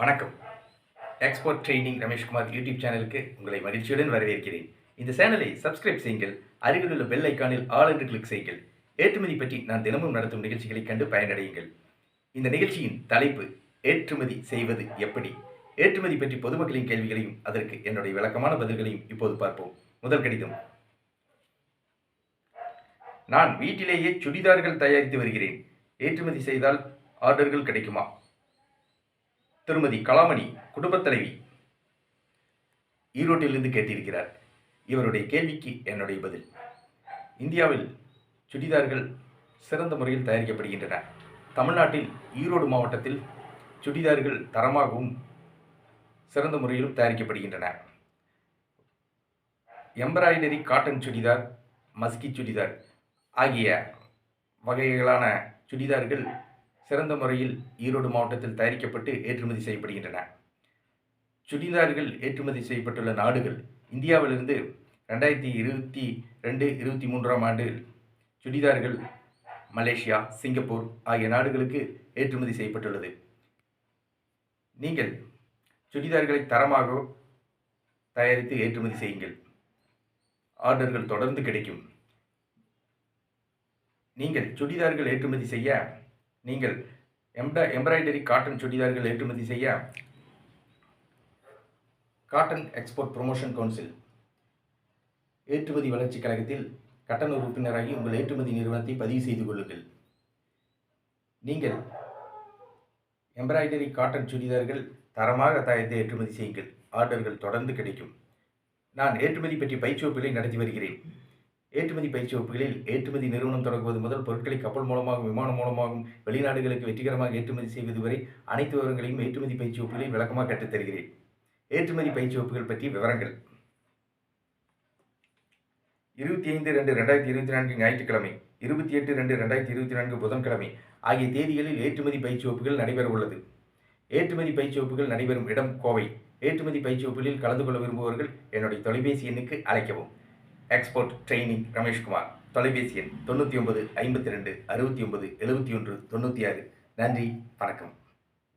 வணக்கம். Export training Rameshkumar YouTube சேனலுக்கு உங்களை மகிழ்ச்சியுடன் வரவேற்கிறேன். இந்த சேனலை சப்ஸ்கிரைப் செய்யுங்கள் அருகிலுள்ள பெல் ஐக்கானில் ஆல் என்று கிளிக் செய்யுங்கள். ஏற்றுமதி பற்றி நான் தினமும் நடத்தும் நிகழ்ச்சிகளை கண்டு பயனடையுங்கள். இந்த நிகழ்ச்சியின் தலைப்பு ஏற்றுமதி செய்வது எப்படி? ஏற்றுமதி பற்றி பொதுமக்களின் கேள்விகளையும் அதற்கு என்னுடைய விளக்கமான பதில்களையும் இப்போது பார்ப்போம். முதல் கடிதம். நான் வீட்டிலேயே சுடிதார்கள் தயாரித்து வருகிறேன். ஏற்றுமதி செய்தால் ஆர்டர்கள் கிடைக்குமா? திருமதி கலாமணி குடும்பத் தலைவி ஈரோட்டிலிருந்து கேட்டிருக்கிறார். இவருடைய கேள்விக்கு என்னுடைய பதில். இந்தியாவில் சுடிதார்கள் சிறந்த முறையில் தயாரிக்கப்படுகின்றன. தமிழ்நாட்டில் ஈரோடு மாவட்டத்தில் சுடிதார்கள் தரமாகவும் சிறந்த முறையிலும் தயாரிக்கப்படுகின்றன. எம்ப்ராய்டரி காட்டன் சுடிதார் மஸ்கி சுடிதார் ஆகிய வகைகளான சுடிதார்கள் சிறந்த முறையில் ஈரோடு மாவட்டத்தில் தயாரிக்கப்பட்டு ஏற்றுமதி செய்யப்படுகின்றன. சுடிதார்கள் ஏற்றுமதி செய்யப்பட்டுள்ள நாடுகள் இந்தியாவிலிருந்து ரெண்டாயிரத்தி இருபத்தி ரெண்டு இருபத்தி மூன்றாம் ஆண்டில் சுடிதார்கள் மலேசியா சிங்கப்பூர் ஆகிய நாடுகளுக்கு ஏற்றுமதி செய்யப்பட்டுள்ளது. நீங்கள் சுடிதார்களை தரமாக தயாரித்து ஏற்றுமதி செய்யுங்கள். ஆர்டர்கள் தொடர்ந்து கிடைக்கும். நீங்கள் சுடிதார்கள் ஏற்றுமதி செய்ய நீங்கள் எம்ட எம்ப்ராய்டரி காட்டன் சுடிதார்கள் ஏற்றுமதி செய்ய காட்டன் எக்ஸ்போர்ட் ப்ரொமோஷன் கவுன்சில் ஏற்றுமதி வளர்ச்சிக் கழகத்தில் கட்டண உறுப்பினராகி உங்கள் ஏற்றுமதி நிறுவனத்தை பதிவு செய்து கொள்ளுங்கள். நீங்கள் எம்ப்ராய்டரி காட்டன் சுடிதார்கள் தரமாக தயாரித்து ஏற்றுமதி செய்யுங்கள். ஆர்டர்கள் தொடர்ந்து கிடைக்கும். நான் ஏற்றுமதி பற்றி பயிற்சி வகுப்புகளை நடத்தி வருகிறேன். ஏற்றுமதி பயிற்சி வகுப்புகளில் ஏற்றுமதி நிறுவனம் தொடங்குவது முதல் பொருட்களை கப்பல் மூலமாகவும் விமானம் மூலமாகவும் வெளிநாடுகளுக்கு வெற்றிகரமாக ஏற்றுமதி செய்வது வரை அனைத்து விவரங்களையும் ஏற்றுமதி பயிற்சி வகுப்புகளில் விளக்கமாக கற்றுத் தருகிறேன். ஏற்றுமதி பயிற்சி வகுப்புகள் பற்றி விவரங்கள். இருபத்தி ஐந்து ரெண்டு ரெண்டாயிரத்தி இருபத்தி நான்கு ஞாயிற்றுக்கிழமை இருபத்தி எட்டு ரெண்டு ரெண்டாயிரத்தி இருபத்தி நான்கு புதன்கிழமை ஆகிய தேதிகளில் ஏற்றுமதி பயிற்சி வகுப்புகள் நடைபெற உள்ளது. ஏற்றுமதி பயிற்சி வகுப்புகள் நடைபெறும் இடம் கோவை. ஏற்றுமதி பயிற்சி வகுப்புகளில் கலந்து கொள்ள விரும்புபவர்கள் என்னுடைய தொலைபேசி எண்ணுக்கு அழைக்கவும். எக்ஸ்போர்ட் ட்ரைனிங் ரமேஷ்குமார் தொலைபேசி எண் தொண்ணூற்றி ஒன்பது ஐம்பத்தி ரெண்டு அறுபத்தி ஒன்பது எழுபத்தி ஒன்று தொண்ணூற்றி ஆறு. நன்றி வணக்கம்.